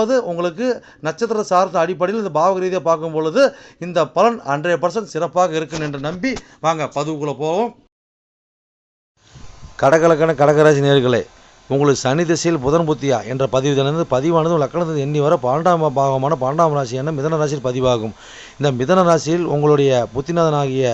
ரெண்டாவது உங்களுக்கு நட்சத்திர சார்ந்த அடிப்படையில் இந்த பாவக ரீதியாக பார்க்கும் பொழுது இந்த பலன் ஹண்ட்ரட் பர்சன்ட் சிறப்பாக இருக்கும் என்று நம்பி வாங்க பதிவுக்குள்ளே போவோம். கடகலக்கண கடகராசி நேர்களே உங்களுக்கு சனி திசையில் புதன் புத்தியா என்ற பதிவு தினந்து பதிவானது லக்கணத்தில் எண்ணி வர பன்னெண்டாம் பாகமான பன்னெண்டாம் ராசியான மிதன ராசியில் பதிவாகும். இந்த மிதன ராசியில் உங்களுடைய புத்திநாதனாகிய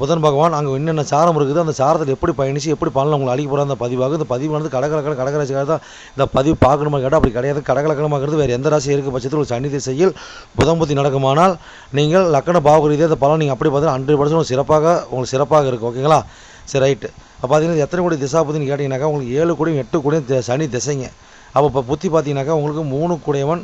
புதன் பகவான் அங்கே என்னென்ன சாரம் இருக்குது அந்த சாரத்தில் எப்படி பயணிச்சு எப்படி பலன் உங்களை அழிக்க போகிற அந்த பதிவாக இந்த பதிவானது கடகலக்கண கடகராசிக்காக தான் இந்த பதிவு பார்க்கணுமா கேட்டால் அப்படி கிடையாது. கடகலக்கணமாகிறது வேறு எந்த ராசி இருக்க பட்சத்தில் ஒரு சனி திசையில் புதன் புத்தி நடக்குமானால் நீங்கள் லக்கண பாவக ரீதியாக அந்த பலன் நீங்கள் அப்படி பார்த்தீங்கன்னா ஹண்ட்ரட் பர்சன்ட் சிறப்பாக உங்களுக்கு சிறப்பாக இருக்கும் ஓகேங்களா சரி ரைட்டு அப்போ பார்த்தீங்கன்னா எத்தனை கோடி திசாபதினு கேட்டிங்கனாக்கா உங்களுக்கு ஏழு கோடியும் எட்டு கோடியும் சனி திசைங்க. அப்போ இப்போ புத்தி பார்த்தீங்கன்னாக்கா உங்களுக்கு மூணு கூடையவன்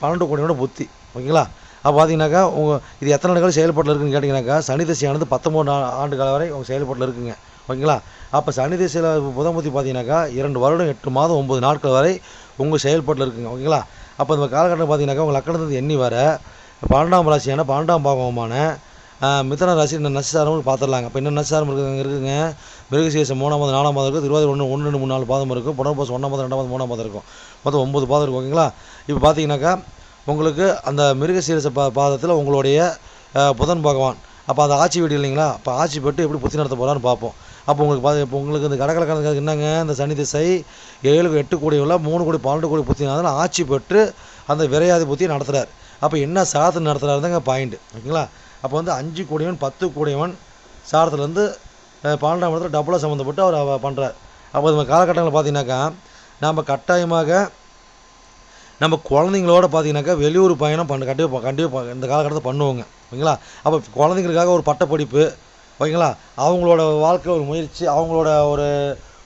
பன்னெண்டு கூடையவனோட புத்தி. ஓகேங்களா அப்போ பார்த்தீங்கன்னாக்கா உங்கள் இது எத்தனை நாட்கள் செயல்பாட்டில் இருக்குன்னு கேட்டிங்கனாக்கா சனி திசையானது பத்தொம்பது ஆண்டு காலம் வரை உங்கள் செயல்பாட்டில் இருக்குங்க. ஓகேங்களா? அப்போ சனி திசையில் புதன் புத்தி பார்த்தீங்கன்னாக்கா இரண்டு வருடம் எட்டு மாதம் ஒம்பது நாட்கள் வரை உங்கள் செயல்பாட்டில் இருக்குங்க. ஓகேங்களா? அப்போ இந்த காலகட்டம் பார்த்தீங்கன்னாக்கா உங்கள் லக்கணத்துக்கு எண்ணி வர பன்னெண்டாம் ராசியான பன்னெண்டாம் பாகமான மிதன ராசி இந்த நட்சத்திரம் பார்த்துடலாங்க இப்போ என்ன நட்சத்திரம் இருக்குங்க இருக்குங்க? மிருகசீசம் மூணாம் மாதம் நாலாம் மாதம் இருக்குது திருவாதிரை ஒன்று ஒன்று ரெண்டு மூணு நாலு பாதம் இருக்கும் புனர்பாசம் ஒன்றாம் மாதம் ரெண்டாம் மாதம் மூணாம் மாதம் இருக்கும். மொத்தம் ஒம்பது பாதம் இருக்கும் ஓகேங்களா? இப்போ பார்த்தீங்கன்னாக்கா உங்களுக்கு அந்த மிருகசீரச பா பாதத்தில் உங்களுடைய புதன் பகவான். அப்போ அந்த ஆட்சி வீடு இல்லைங்களா? அப்போ ஆட்சி பெற்று எப்படி புத்தி நடத்த போகிறான்னு பார்ப்போம் அப்போ உங்களுக்கு பார்த்து இப்போ உங்களுக்கு இந்த கடற்கலக்கணக்கு என்னங்க? இந்த சனி திசை ஏழு எட்டு கோடி உள்ள மூணு கோடி பன்னெண்டு கோடி புத்தினால ஆட்சி பெற்று அந்த விரையாதி புத்தியை நடத்துகிறார் அப்போ என்ன சாதனை நடத்துகிறாருதாங்க பாயிண்ட். ஓகேங்களா? அப்போ வந்து அஞ்சு கோடியவன் பத்து கோடியவன் சாரத்துலேருந்து பன்னெண்டாம் இடத்துல டபுளாக சம்மந்தப்பட்டு அவர் பண்ணுறார் அப்போ நம்ம காலகட்டங்களில் பார்த்தீங்கன்னாக்கா நாம் கட்டாயமாக நம்ம குழந்தைங்களோட பார்த்தீங்கன்னாக்கா வெளியூர் பயணம் பண்ண கண்டிப்பாக கண்டிப்பாக இந்த காலகட்டத்தில் பண்ணுவோங்க. ஓகேங்களா? அப்போ குழந்தைங்களுக்காக ஒரு பட்டப்படிப்பு ஓகேங்களா? அவங்களோட வாழ்க்கை ஒரு முயற்சி அவங்களோட ஒரு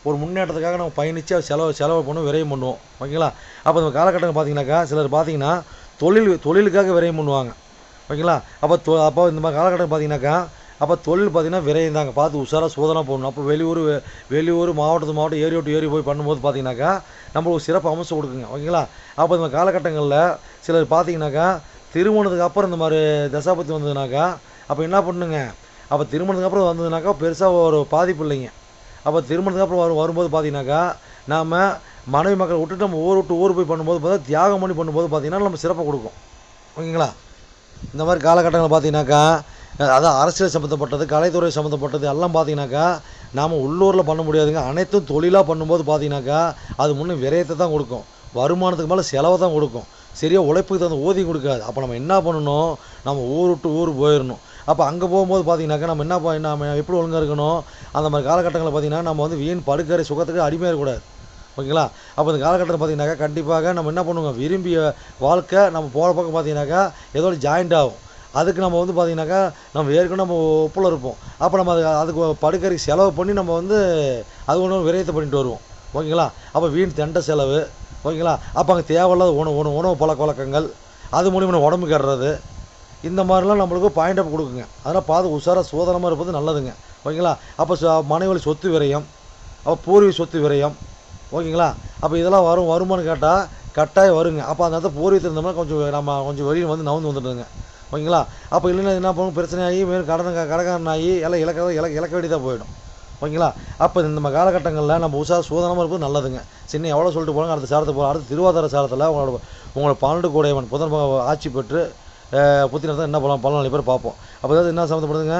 ஒரு முன்னேற்றத்துக்காக நம்ம பயணித்து செலவு செலவு பண்ணுவோம் விரயம் பண்ணுவோம். ஓகேங்களா? அப்போ நம்ம காலகட்டங்கள் பார்த்தீங்கன்னாக்கா சிலர் பார்த்தீங்கன்னா தொழில் தொழிலுக்காக விரயம் பண்ணுவாங்க. ஓகேங்களா? அப்போ தொ அப்போ இந்த மாதிரி காலகட்டம் பார்த்தீங்கன்னாக்கா அப்போ தொழில் பார்த்தீங்கன்னா விரையும் தாங்க பார்த்து உஷாராக சோதனை போடணும். அப்போ வெளியூர் வெளியூர் மாவட்டத்து மாவட்டம் ஏரி விட்டு ஏரி போய் பண்ணும்போது பார்த்தீங்கன்னாக்கா நம்மளுக்கு ஒரு சிறப்பு அமைச்சு கொடுக்குங்க. ஓகேங்களா? அப்போ இந்த காலகட்டங்களில் சிலர் பார்த்தீங்கன்னாக்கா திருமணத்துக்கு அப்புறம் இந்த மாதிரி தசாபத்தி வந்ததுனாக்கா அப்போ என்ன பண்ணுங்க? அப்போ திருமணத்துக்கு அப்புறம் வந்ததுனாக்கா பெருசாக ஒரு பாதிப்பு இல்லைங்க. அப்போ திருமணத்துக்கு அப்புறம் வரும் வரும்போது பார்த்தீங்கன்னாக்கா நாம் மனைவி மக்களை விட்டுட்டு நம்ம ஊர் விட்டு ஊர் போய் பண்ணும்போது பார்த்தா தியாகம் பண்ணி பண்ணும்போது பார்த்தீங்கன்னா நம்ம சிறப்பாக கொடுக்கும். ஓகேங்களா? இந்த மாதிரி காலகட்டங்கள் பார்த்தீங்கன்னாக்கா அதான் அரசியல் சம்மந்தப்பட்டது கலைத்துறை சம்மந்தப்பட்டது எல்லாம் பார்த்தீங்கன்னாக்கா நாம் உள்ளூரில் பண்ண முடியாதுங்க. அனைத்தும் தொழிலாக பண்ணும்போது பார்த்தீங்கன்னாக்கா அது முன்னே விரயத்தை தான் கொடுக்கும். வருமானத்துக்கு மேலே செலவை தான் கொடுக்கும். சரியாக உழைப்புக்கு தகுந்த ஊதியம் கொடுக்காது. அப்போ நம்ம என்ன பண்ணணும்? நம்ம ஊர் விட்டு ஊர் போயிடணும் அப்போ அங்கே போகும்போது பார்த்தீங்கன்னாக்கா நம்ம என்ன நம்ம எப்படி ஒழுங்காக இருக்கணும்? அந்த மாதிரி காலகட்டங்களில் பார்த்தீங்கன்னா நம்ம வந்து வீண் படுக்கறை சுகத்துக்கு அடிமையாக இருக்கக்கூடாது. ஓகேங்களா? அப்போ இந்த காலகட்டத்தில் பார்த்தீங்கன்னாக்கா கண்டிப்பாக நம்ம என்ன பண்ணுவோம் விரும்பிய வாழ்க்கை நம்ம போகிற பக்கம் பார்த்தீங்கன்னாக்கா ஏதோ ஜாயிண்ட் ஆகும். அதுக்கு நம்ம வந்து பார்த்தீங்கன்னாக்கா நம்ம ஏற்கனவே நம்ம ஒப்புல இருப்போம். அப்போ நம்ம அது அதுக்கு படுக்கறைக்கு செலவு பண்ணி நம்ம வந்து அது ஒன்று விரயத்தை பண்ணிட்டு வருவோம். ஓகேங்களா? அப்போ வீண் தெண்ட செலவு. ஓகேங்களா? அப்போ அங்கே தேவையில்லாத உணவு உணவு உணவு பழக்க வழக்கங்கள். அது மூலியமாக நம்ம உடம்பு கடுறது. இந்த மாதிரிலாம் நம்மளுக்கு பாயிண்ட் அப் கொடுக்குங்க. அதனால் பார்த்து உஷாராக சோதனமாக இருப்பது நல்லதுங்க. ஓகேங்களா? அப்போ மனைவழி சொத்து விரயம். அப்போ பூர்வீக சொத்து விரயம். ஓகேங்களா? அப்போ இதெல்லாம் வரும் வருமானு கேட்டால் கட்டாயம் வருங்க. அப்போ அந்த இடத்துல பூர்வீகத்தில் இருந்தோம்னா கொஞ்சம் நம்ம கொஞ்சம் வெளியில் வந்து நவுந்து வந்துடுங்க ஓகேங்களா? அப்போ இல்லைன்னா என்ன பண்ணும்? பிரச்சனையாகி மேலும் கடன் கடகாரன் ஆகி எல்லாம் இலக்க இலக்க இலக்க வேண்டியதாக போயிடும். ஓகேங்களா? அப்போ இந்த காலகட்டங்களில் நம்ம உஷார் சூதனமாக இருப்பது நல்லதுங்க. சின்ன எவ்வளோ சொல்லிட்டு போகிறாங்க அடுத்த சாரத்தை போகிறோம் அடுத்து திருவாதார சாரத்தில் உங்களோட உங்களோட பன்னெண்டு கூடையவன் புதன் ஆட்சி பெற்று அஹ், புத்தி என்ன பண்ணலாம் பல பேர் பார்ப்போம். அப்போ அதாவது என்ன சம்மந்தப்படுதுங்க?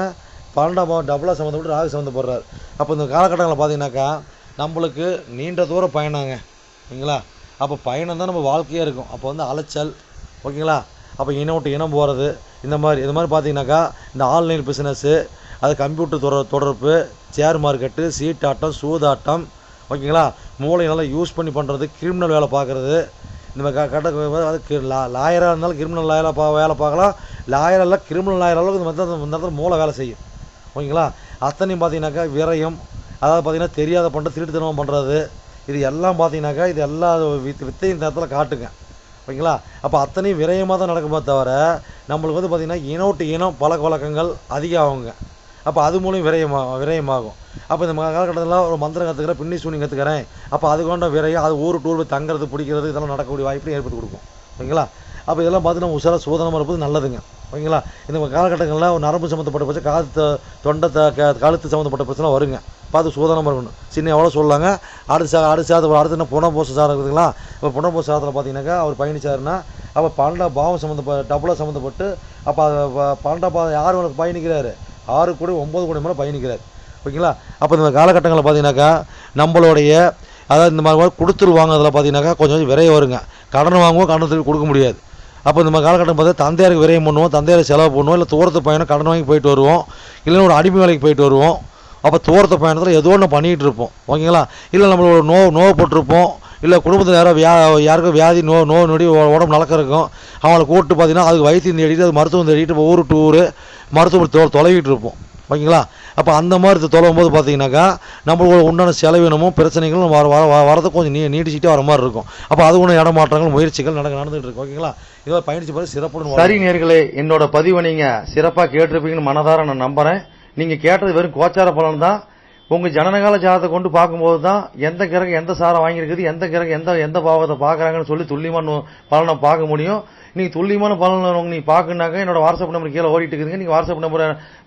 பன்னெண்டாம் பாவம் டபுளாக சம்மந்தப்பட்டு ராகு சம்மந்தப்படுறாரு. அப்போ இந்த காலகட்டங்களில் பார்த்தீங்கன்னாக்கா நம்மளுக்கு நீண்ட தூரம் பயணங்க. ஓகேங்களா? அப்போ பயணம் தான் நம்ம வாழ்க்கையாக இருக்கும். அப்போ வந்து அலைச்சல். ஓகேங்களா? அப்போ இனம் விட்டு இனம் போகிறது இந்த மாதிரி இது மாதிரி பார்த்தீங்கன்னாக்கா இந்த ஆன்லைன் பிஸ்னஸ்ஸு அது கம்ப்யூட்டர் தொடர் தொடர்பு ஷேர் மார்க்கெட்டு சீட்டாட்டம் சூதாட்டம் ஓகேங்களா? மூளை நல்லா யூஸ் பண்ணி பண்ணுறது கிரிமினல் வேலை பார்க்குறது இந்த மாதிரி க கட்ட அது லாயராக இருந்தாலும் கிரிமினல் லாயராக பா வேலை பார்க்கலாம். லாயரெல்லாம் கிரிமினல் லாயர் அளவுக்கு இந்த மாதிரி தான் இந்த இடத்துல மூளை வேலை செய்யும். ஓகேங்களா? அத்தனையும் பார்த்தீங்கன்னாக்கா விரயம் அதாவது பார்த்தீங்கன்னா தெரியாத பண்ணுறது திருட்டுத்தனமாக பண்ணுறது இது எல்லாம் பார்த்தீங்கன்னாக்கா இது எல்லா வித் வித்தையும் இந்த இடத்துல காட்டுங்க. ஓகேங்களா? அப்போ அத்தனையும் விரயமாக தான் நடக்குமே தவிர நம்மளுக்கு வந்து பார்த்திங்கன்னா இனம் விட்டு இனம் பழக்க வழக்கங்கள் அதிகம் ஆகுங்க அப்போ அது மூலம் விரயமா விரயமாகும். அப்போ இந்த ம- காலகட்டத்தில் ஒரு மந்திரம் கற்றுக்கிறேன் பின்னி சூனி கற்றுக்கிறேன் அப்போ அது கொண்ட விரயம் அது ஊர் டூர் தங்குறது பிடிக்கிறது இதெல்லாம் நடக்கக்கூடிய வாய்ப்பு ஏற்படுத்தி கொடுக்கும். ஓகேங்களா? அப்போ இதெல்லாம் பார்த்து நம்ம உஷாராக சோதனமாக இருப்பது நல்லதுங்க. ஓகேங்களா? இந்த காலகட்டங்களில் ஒரு நரம்பு சம்மந்தப்பட்ட பிரச்சனை காது தொண்டை கழுத்து சம்மந்தப்பட்ட பிரச்சனை வருங்க. பார்த்து சூதானமாக இருக்கணும் சின்ன எவ்வளோ சொல்லாங்க? அடுத்த சா அடுத்த சாதம் அடுத்த என்ன புனர்போச சாதம் இருக்குதுங்களா? இப்போ புனர்போச சாதத்தில் பார்த்தீங்கன்னாக்கா அவர் பயணிச்சாருன்னா அப்போ பன்னெண்டாம் பாவம் சம்மந்தப்பட்ட டபுளாக சம்மந்தப்பட்டு அப்போ அது பன்னெண்டாம் பாவம் யார் உனக்கு பயணிக்கிறாரு? ஆறு கோடி ஒம்பது கோடி மேலே பயணிக்கிறார். ஓகேங்களா? அப்போ இந்த காலகட்டங்களில் பார்த்தீங்கன்னாக்கா நம்மளுடைய அதாவது இந்த மாதிரி கொடுத்துரு வாங்குறதுல பார்த்தீங்கன்னாக்கா கொஞ்சம் கொஞ்சம் விரைய வருங்க. கடன் வாங்குவோம் கடன் திருப்பி கொடுக்க முடியாது. அப்போ இந்த மாதிரி காலகட்டம் பார்த்தா தந்தையாருக்கு விரயம் பண்ணுவோம் தந்தையாருக்கு செலவு பண்ணுவோம் இல்லை தூரத்து பயணம் கடன் வாங்கி போயிட்டு வருவோம் இல்லைன்னா ஒரு அடிமை வேலைக்கு போயிட்டு வருவோம். அப்போ தூரத்து பயணத்தில் ஏதோ ஒன்று பண்ணிகிட்டு இருப்போம் ஓகேங்களா? இல்லை நம்மளோட நோ நோவப்பட்டிருப்போம் இல்லை குடும்பத்தில் யாரோ வியா யாருக்கும் வியாதி நோ நோ நொடி உடம்பு நடக்க இருக்கும் அவங்கள கூப்பிட்டு பார்த்தீங்கன்னா அதுக்கு வைத்தியம் தேடிட்டு அது மருத்துவம் தேடிட்டு இப்போ ஊரு டு மருத்துவம் தொ தொலைவிட்டு இருப்போம் ஓகேங்களா? அப்போ அந்த மாதிரி தொலைவும் போது பார்த்தீங்கன்னாக்கா நம்மளோட உண்டான செலவினமும் பிரச்சனைகளும் வர வர வர- வரது கொஞ்சம் நீ நீடிச்சிட்டே வர மாதிரி இருக்கும். அப்போ அது ஒன்று இடமாற்றங்கள் முயற்சிகள் நடக்க நடந்துகிட்டு இருக்கும் ஓகேங்களா? இதெல்லாம் பயணிச்சு போது சிறப்புடன் சரி நேர்களே என்னோட பதிவை நீங்கள் சிறப்பாக கேட்டிருப்பீங்கன்னு மனதார நான் நம்புகிறேன் நீங்கள் கேட்டது வெறும் கோச்சார பலன் தான். உங்கள் ஜனனகால ஜாதத்தை கொண்டு பார்க்கும்போது தான் எந்த கிரகம் எந்த சாரம் வாங்கியிருக்குது எந்த கிரகம் எந்த எந்த பாவத்தை பார்க்குறாங்கன்னு சொல்லி துல்லியமான பலனை பார்க்க முடியும். நீங்கள் துல்லியமான பலன் நீங்க நீ என்னோட வாட்ஸ்அப் நம்பர் கீழே ஓடிட்டு இருக்குதுங்க. நீங்கள் வாட்ஸ்அப் நம்பர்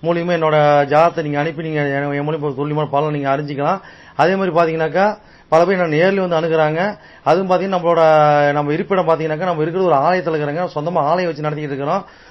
மூலியமாக என்னோட ஜாதத்தை நீங்கள் அனுப்பி நீங்கள் என் மூலியமா துல்லியமான பலனை நீங்கள் அறிஞ்சிக்கலாம். அதே மாதிரி பார்த்தீங்கன்னாக்கா பல பேர் நான் நேரில் வந்து அணுகிறாங்க. அதுவும் பார்த்தீங்கன்னா நம்மளோட நம்ம இருப்பிடம் பார்த்தீங்கன்னாக்கா நம்ம இருக்கிறது ஒரு ஆலயத்தில் இருக்கிறாங்க. சொந்தமாக ஆலயம் வச்சு நடத்திக்கிட்டு இருக்கிறோம்.